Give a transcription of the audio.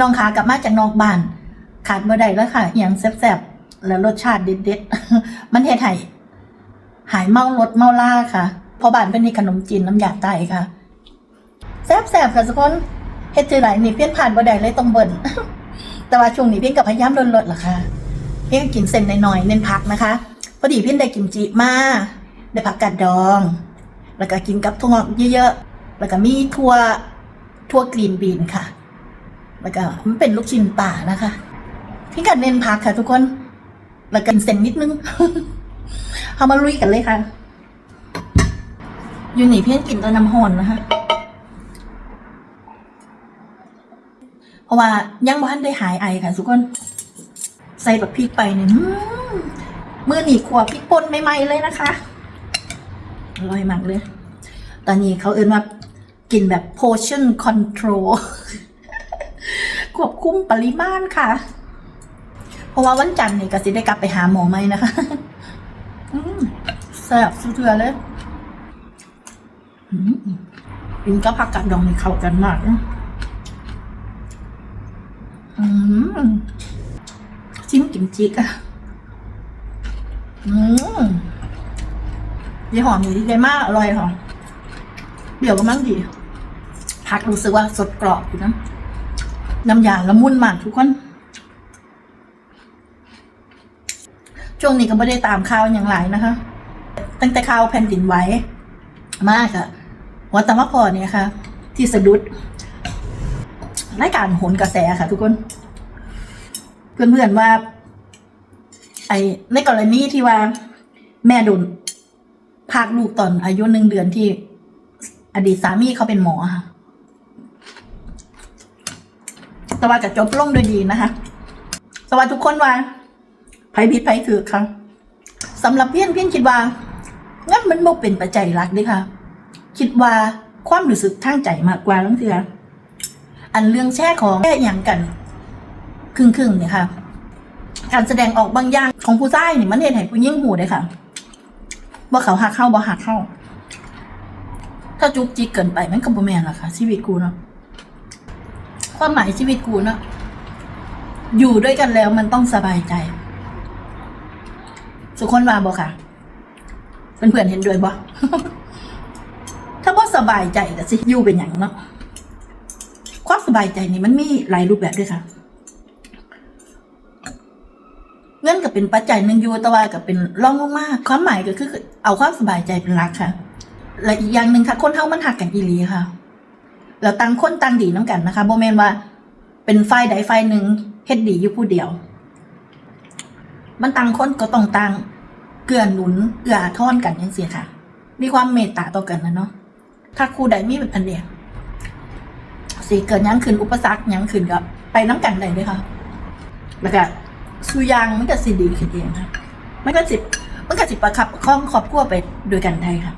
น้องคะกลับมาจากนอกบ้าน ขาดบ่ได้แล้วค่ะอหย่างแซ่บๆแล้วรสชาติเด็ดๆมันเฮ็ดให้หายเมารถเมาล่าค่ะพอบ้านเป็นนี่ขนมจีนน้ำยาไตค่ะแซ่บๆค่ะทุกคนเฮ็ดจังไดนี่เพี้ยนผ่านบ่ได้เลยต้องเบิ่นแต่ว่าช่วงนี้เพี้ยนกับพยายามลดลดล่ะค่ะเพี้ยนกินเส้นหน่อยๆเน้นผักนะคะพอดีเพี้ยนได้กิมจิมาได้ผักกาดดอง แล้วก็กินกับถั่วงอกเยอะๆแล้วก็มีถั่วถั่วกรีนบีนค่ะ แล้วก็มันเป็นลูกชิ้นป่านะคะพี่กัดเน้นพักค่ะทุกคน แล้วกันเส้นนิดนึงเอามาลุยกันเลยค่ะ อยู่นี่เพี่อนกินแตน้ำหอนนะคะ เพราะว่ายังบ้านได้หายไอค่ะทุกคน ใส่แบบพริกไปเนี่ยอื้อมือหนีขวบพริกป่นใหม่ๆเลยนะคะ อร่อยมากเลย ตอนนี้เขาเอิ้นว่ากินแบบ portion control ควบคุมปริมาณค่ะ เพราะว่าวันจันทร์นี่ก็สิได้กลับไปหาหมอไหมนะคะแซ่บสุดเทือเลยอืมกินกับผักกาดดองนี่เข้ากันมากนะอืมจิ้มกิมจิกอะอืมยี่ห้อนี้ดีมากอร่อยค่ะเดี๋ยวก็มั่งดีผักรู้สึกว่าสดกรอบอยู่นะ น้ำยาละมุนมากทุกคน ช่วงนี้ก็ไม่ได้ตามข่าวอย่างไรนะคะ ตั้งแต่ข่าวแผ่นดินไหวมากอะวัดตะมะพอเนี่ยค่ะ ที่สะดุดรายการโหนกระแสค่ะ ทุกคน เพื่อนๆว่า ไอในกรณีที่ว่า แม่โดนพากลูกตอนอายุหนึ่งเดือนที่ อดีตสามีเขาเป็นหมอค่ะ แต่ว่าจะจบลงด้วยดีนะคะ สวัสดีทุกคนว่าไผผิดไผถือค่ะสำหรับเพี้ยนเพี้ยนคิดว่างั้นมันบ่เป็นปัจจัยหลักเด้ค่ะ คิดว่าความรู้สึกทางใจมากกว่าทั้งเถืออันเรื่องแช่ของแช่อย่างกัน ครึ่งครึ่งๆเนี่ยค่ะ การแสดงออกบางอย่างของผู้ชายนี่มันเห็นให้ผู้หญิงหูเลยค่ะว่าเขาหักเข้าบ่หักเข้า ถ้าจุกจิกเกินไปมันก็บ่แม่นหรอกค่ะชีวิตกูเนาะ ความหมายชีวิตกูเนอะอยู่ด้วยกันแล้วมันต้องสบายใจ สุคนว่าบอกค่ะเพื่อนเห็นด้วยบ่ถ้าบ่สบายใจก็สิอยู่เป็นอย่างเนาะความสบายใจนี่มันมีหลายรูปแบบด้วยค่ะเงินก็เป็นปัจจัยหนึ่งยูต่ว่าก็เป็นร่องมาความหมายก็คือ เอาความสบายใจเป็นหลักค่ะและอีกอย่างหนึ่งค่ะ คนเท่ามันหักกันอีหลีค่ะ แล้วต่างคนต่างดีน้ำกันนะคะโบแมนว่า เป็นไฟใดไฟหนึ่งเฮ็ดดีอยู่ผู้เดียว มันต่างคนก็ต้องต่างเกื้อหนุนเอื้ออาทอนกันยังเสียค่ะ มีความเมตตาต่อกันนะเนาะถ้าครูใดมีเป็นอันเดียสิเกิดยังขึ้นอุปสรรคยังขึ้นก็ไปน้ำกันได้เลยค่ะแล้วก็สุยางมันก็สิดีขึ้นเองค่ะมันก็สิมันก็สิบประคับคล้องครอบครัวไปโดวยกันได้ค่ะ